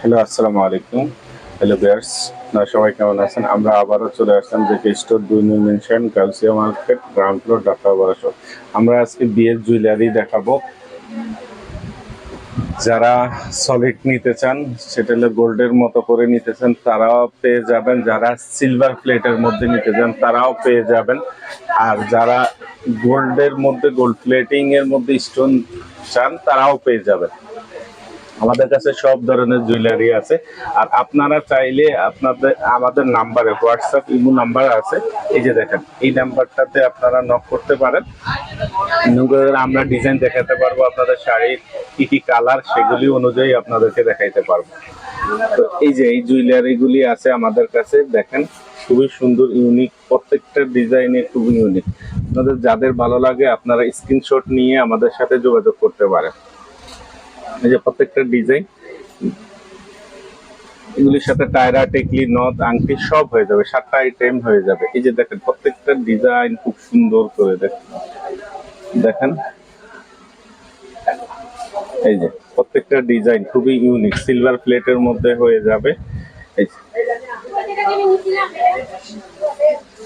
Hello, আসসালামু আলাইকুম। Hello বিয়ার্স আপনারা সবাই কেমন আছেন? আমরা আবারও চলে আসলাম যে স্টোর দুই মেনশন গার্লসিয়া মার্কেট গ্রাউন্ড ফ্লোর ঢাকা বারোশো আমরা আজকে বিয়ের জুয়েলারি দেখাবো। যারা সলিড নিতে চান, সেটা হলো গোল্ডের মতো করে নিতে চান, তারাও পেয়ে যাবেন। যারা সিলভার প্লেটের মধ্যে নিতে চান, তারাও পেয়ে যাবেন। আর যারা গোল্ডের মধ্যে গোল্ড প্লেটিং এর মধ্যে স্টোন চান, তারাও পেয়ে যাবেন। আমাদের কাছে সব ধরনের জুয়েলারি আছে। আর আপনারা চাইলে আপনাদের, আমাদের নাম্বারে হোয়াটসঅ্যাপ ইমো নাম্বার আছে। এই যে দেখেন, এই নাম্বারটাতে আপনারা নক করতে পারেন। আমরা ডিজাইন দেখাতে পারব আপনাদের শাড়ির কি কি কালার সেগুলি অনুযায়ী আপনাদেরকে দেখাইতে পারব। তো এই যে, এই জুয়েলারি গুলি আছে আমাদের কাছে, দেখেন, খুবই সুন্দর ইউনিক প্রত্যেকটা ডিজাইনে খুবই ইউনিক আপনাদের যাদের ভালো লাগে, আপনারা স্ক্রিনশট নিয়ে আমাদের সাথে যোগাযোগ করতে পারেন। এই যে প্রত্যেকটা ডিজাইন এগুলির সাথে টায়রা টেকলি নথ আংটি সব হয়ে যাবে, সাতটা আইটেম হয়ে যাবে। এই যে দেখেন, প্রত্যেকটা ডিজাইন খুব সুন্দর করে দেখেন। দেখেন। এই যে প্রত্যেকটা ডিজাইন খুবই ইউনিক সিলভার প্লেটের মধ্যে হয়ে যাবে। এই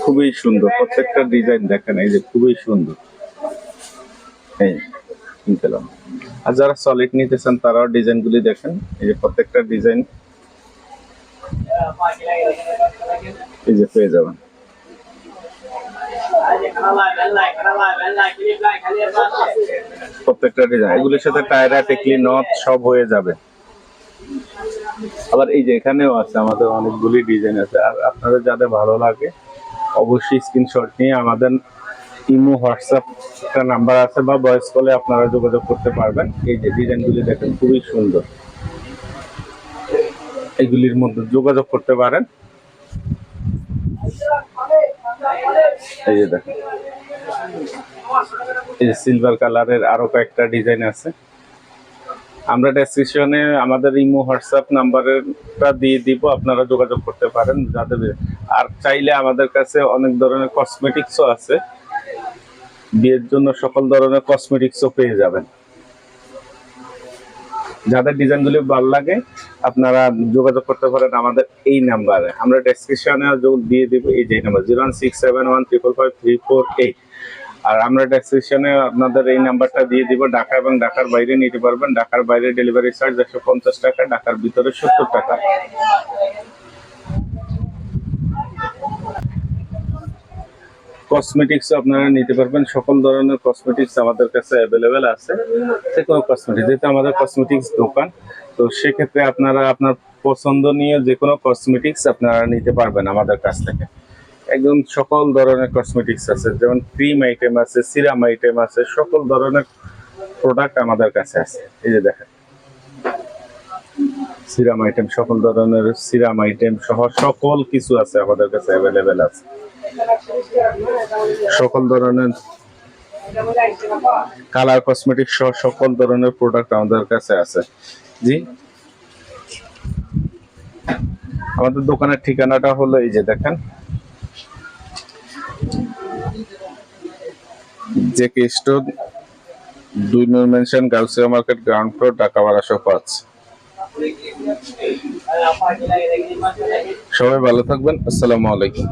খুবই সুন্দর, প্রত্যেকটা ডিজাইন দেখেন, এই যে খুবই সুন্দর। এই কিনতে পেলাম আর যারা সলিড নিতে চান তারাও ডিজাইনগুলি দেখেন। এই যে প্রত্যেকটা ডিজাইন এই যে পেয়ে যাবেন। প্রত্যেকটা ডিজাইন, এগুলির সাথে টায়রা টেকলি নথ সব হয়ে যাবে। আবার এই যে এখানেও আছে, আমাদের অনেকগুলি ডিজাইন আছে। আর আপনাদের যাদের ভালো লাগে, অবশ্যই স্ক্রিনশট নিয়ে আমাদের ইমো, হোয়াটসঅ্যাপ একটা নাম্বার আছে বা ভয়েস কলে আপনারা যোগাযোগ করতে পারবেন। এই যে ডিজাইনগুলি দেখেন, খুবই সুন্দর। এগুলির মধ্যে যোগাযোগ করতে পারেন। এই যে দেখেন, এই সিলভার কালারের আরও কয়েকটা ডিজাইন আছে। আমরা ডেসক্রিপশনে আমাদের ইমো, হোয়াটসঅ্যাপ নাম্বারটা দিয়ে দিব, আপনারা যোগাযোগ করতে পারেন। যাদের আর চাইলে আমাদের কাছে অনেক ধরনের কসমেটিক্সও আছে। বিয়ের জন্য সকল ধরনের কসমেটিক্সও পেয়ে যাবেন। যাদের ডিজাইনগুলি ভালো লাগে, আপনারা যোগাযোগ করতে পারেন আমাদের এই নাম্বারে। আমরা ডেসক্রিপশনে দিয়ে দিব, এই যে number zero one six seven one triple five three four eight আর আমরা ডেসক্রিপশনে আপনাদের এই নাম্বারটা দিয়ে দিব, ঢাকা এবং ঢাকার বাইরে নিতে পারবেন। ঢাকার বাইরে ডেলিভারি চার্জ একশো পঞ্চাশ টাকা, ঢাকার ভিতরে সত্তর টাকা। কসমেটিক্স আপনারা নিতে পারবেন। সকল ধরনের কসমেটিক্স আমাদের কাছে অ্যাভেলেবেল আছে। যে কোনো কসমেটিক্স যেহেতু আমাদের কসমেটিক্স দোকান, তো সেক্ষেত্রে আপনারা আপনার পছন্দনীয় যে কোনো কসমেটিক্স আপনারা নিতে পারবেন আমাদের কাছ থেকে। একদম সকল ধরনের কসমেটিক্স আছে, যেমন ক্রিম আইটেম আছে সিরাম আইটেম আছে, সকল ধরনের প্রোডাক্ট আমাদের কাছে আছে। এই যে দেখেন। সিরাম আইটেম সকল ধরনের সিরাম আইটেম সহ সকল কিছু আছে আমাদের কাছে অ্যাভেলেবেল আছে। সকল ধরনের কালার কসমেটিক সহ সকল ধরনের প্রোডাক্ট আমাদের কাছে আছে। জি? আমাদের দোকানের ঠিকানাটা হলো এই যে দেখেন। যে কে স্টোর, দুই নূর মেনশন গার্লসিয়া মার্কেট, গ্রাউন্ড ফ্লোর, ঢাকা বারোশো পাঁচ। সবাই ভালো থাকবেন। আসসালামু আলাইকুম।